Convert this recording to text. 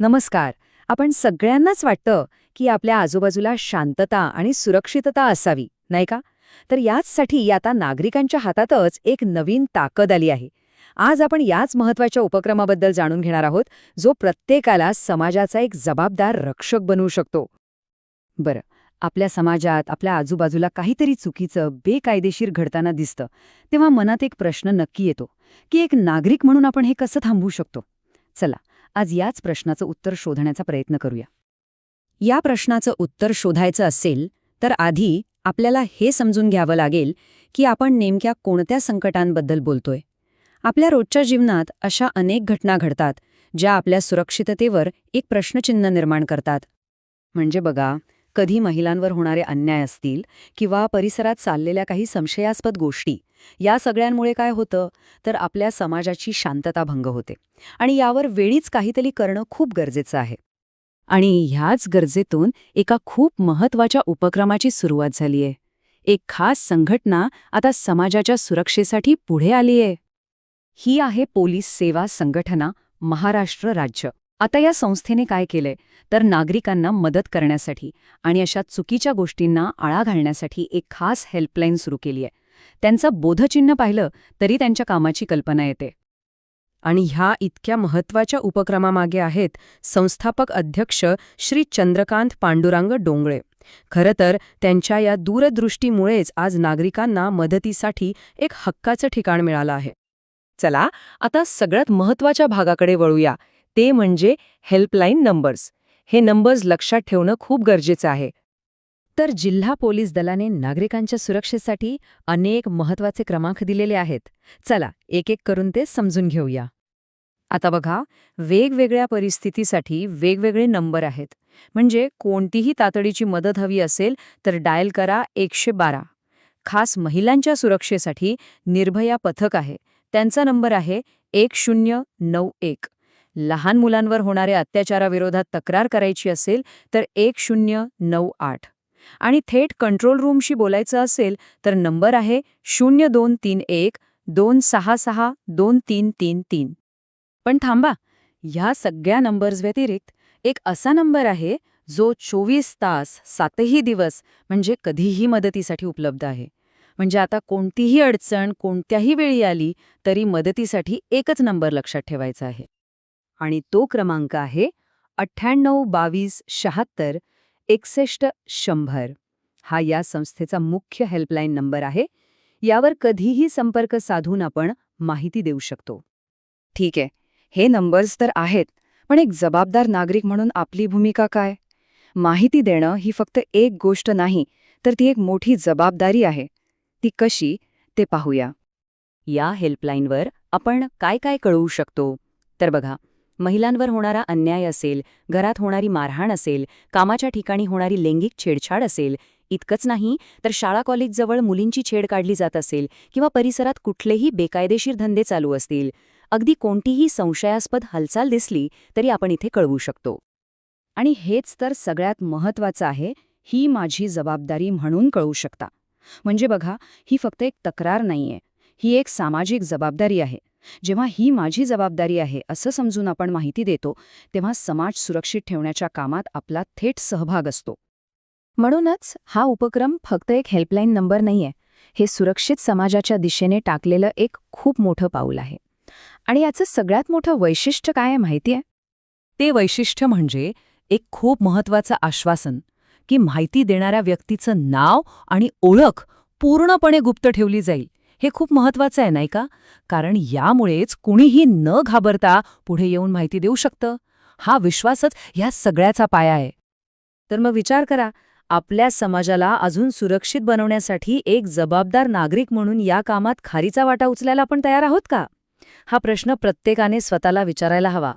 नमस्कार. आपण सगळ्यांनाच वाटतं की आपल्या आजूबाजूला शांतता आणि सुरक्षितता असावी नाही का? तर याचसाठी आता नागरिकांच्या हातातच एक नवीन ताकद आली आहे. आज आपण याच महत्त्वाच्या उपक्रमाबद्दल जाणून घेणार आहोत जो प्रत्येकाला समाजाचा एक जबाबदार रक्षक बनवू शकतो. बरं आपल्या समाजात आपल्या आजूबाजूला काहीतरी चुकीचं बेकायदेशीर घडताना दिसतं तेव्हा मनात एक प्रश्न नक्की येतो की एक नागरिक म्हणून आपण हे कसं थांबवू शकतो? चला आज याच प्रश्नाचं उत्तर शोधण्याचा प्रयत्न करूया. या प्रश्नाचं उत्तर शोधायचं असेल तर आधी आपल्याला हे समजून घ्यावं लागेल की आपण नेमक्या कोणत्या संकटांबद्दल बोलतोय. आपल्या रोजच्या जीवनात अशा अनेक घटना घडतात ज्या आपल्या सुरक्षिततेवर एक प्रश्नचिन्ह निर्माण करतात. म्हणजे बघा कधी महिलांवर होणारे अन्याय असतील किंवा परिसरात चाललेल्या काही संशयास्पद गोष्टी या सगळ्यांमुळे काय होतं? तर आपल्या समाजाची शांतता भंग होते. आणि यावर वेळीच काहीतरी करणं खूप गरजेचं आहे. आणि ह्याच गरजेतून एका खूप महत्त्वाच्या उपक्रमाची सुरुवात झालीय एक खास संघटना आता समाजाच्या सुरक्षेसाठी पुढे आलीय ही आहे पोलीस सेवा संघटना महाराष्ट्र राज्य. आता या संस्थेने काय केलंय? तर नागरिकांना मदत करण्यासाठी आणि अशा चुकीच्या गोष्टींना आळा घालण्यासाठी एक खास हेल्पलाईन सुरू केली आहे. त्यांचं बोधचिन्ह पाहिलं तरी त्यांच्या कामाची कल्पना येते. आणि ह्या इतक्या महत्त्वाच्या उपक्रमामागे आहेत संस्थापक अध्यक्ष श्री चंद्रकांत पांडुरंग डोंगळे. खरं तर त्यांच्या या दूरदृष्टीमुळेच आज नागरिकांना मदतीसाठी एक हक्काचं ठिकाण मिळालं आहे. चला आता सगळ्यात महत्त्वाच्या भागाकडे वळूया. ते म्हणजे हेल्पलाईन नंबर्स हे नंबर्स लक्षात ठेवणं खूप गरजेचं आहे. तर जिल्हा पोलीस दलाने नागरिकांच्या सुरक्षेसाठी अनेक महत्त्वाचे क्रमांक दिलेले आहेत. चला एक एक करून ते समजून घेऊया. आता बघा वेगवेगळ्या परिस्थितीसाठी वेगवेगळे नंबर आहेत. म्हणजे कोणतीही तातडीची मदत हवी असेल तर डायल करा एकशे बारा. खास महिलांच्या सुरक्षेसाठी निर्भया पथक आहे. त्यांचा नंबर आहे एक शून्य नऊ एक. लहान मुलांवर होणाऱ्या अत्याचाराविरोधात तक्रार करायची असेल तर एक शून्य नऊ आठ. आणि थेट कंट्रोल रूमशी बोलायचं असेल तर नंबर आहे शून्य दोन तीन एक दोन सहा सहा दोन तीन तीन तीन. पण थांबा ह्या सगळ्या नंबर्स व्यतिरिक्त एक असा नंबर आहे जो चोवीस तास सातही दिवस म्हणजे कधीही मदतीसाठी उपलब्ध आहे. म्हणजे आता कोणतीही अडचण कोणत्याही वेळी आली तरी मदतीसाठी एकच नंबर लक्षात ठेवायचा आहे. आणि तो क्रमांक आहे अठ्ठ्याण्णव बावीस शहात्तर एकसष्ट शंभर. हा या संस्थेचा मुख्य हेल्पलाईन नंबर आहे. यावर कधीही संपर्क साधून आपण माहिती देऊ शकतो. ठीक आहे. हे नंबर्स तर आहेत पण एक जबाबदार नागरिक म्हणून आपली भूमिका काय? माहिती देणं ही फक्त एक गोष्ट नाही तर ती एक मोठी जबाबदारी आहे. ती कशी ते पाहूया. या हेल्पलाईनवर आपण काय काय कळवू शकतो? तर बघा महिलांवर होणारा अन्याय असेल घरात होणारी मारहाण असेल कामाच्या ठिकाणी होणारी लैंगिक छेडछाड असेल इतकंच नाही तर शाळा कॉलेजजवळ मुलींची छेड काढली जात असेल किंवा परिसरात कुठलेही बेकायदेशीर धंदे चालू असतील. अगदी कोणतीही संशयास्पद हालचाल दिसली तरी आपण इथे कळवू शकतो. आणि हेच तर सगळ्यात महत्वाचं आहे ही माझी जबाबदारी म्हणून कळू शकता. म्हणजे बघा ही फक्त एक तक्रार नाहीये ही एक सामाजिक जबाबदारी आहे. जेव्हा ही माझी जबाबदारी आहे असं समजून आपण माहिती देतो तेव्हा समाज सुरक्षित ठेवण्याच्या कामात आपला थेट सहभाग असतो. म्हणूनच हा उपक्रम फक्त एक हेल्पलाईन नंबर नाहीये हे सुरक्षित समाजाच्या दिशेने टाकलेलं एक खूप मोठं पाऊल आहे. आणि याचं सगळ्यात मोठं वैशिष्ट्य काय आहे माहितीये ते वैशिष्ट्य म्हणजे एक खूप महत्वाचं आश्वासन की माहिती देणाऱ्या व्यक्तीचं नाव आणि ओळख पूर्णपणे गुप्त ठेवली जाईल. हे खूप महत्वाचं आहे नाही का? कारण यामुळेच कुणीही न घाबरता पुढे येऊन माहिती देऊ शकतं. हा विश्वासच ह्या सगळ्याचा पाया आहे. तर मग विचार करा आपल्या समाजाला अजून सुरक्षित बनवण्यासाठी एक जबाबदार नागरिक म्हणून या कामात खारीचा वाटा उचलायला आपण तयार आहोत का? हा प्रश्न प्रत्येकाने स्वतःला विचारायला हवा.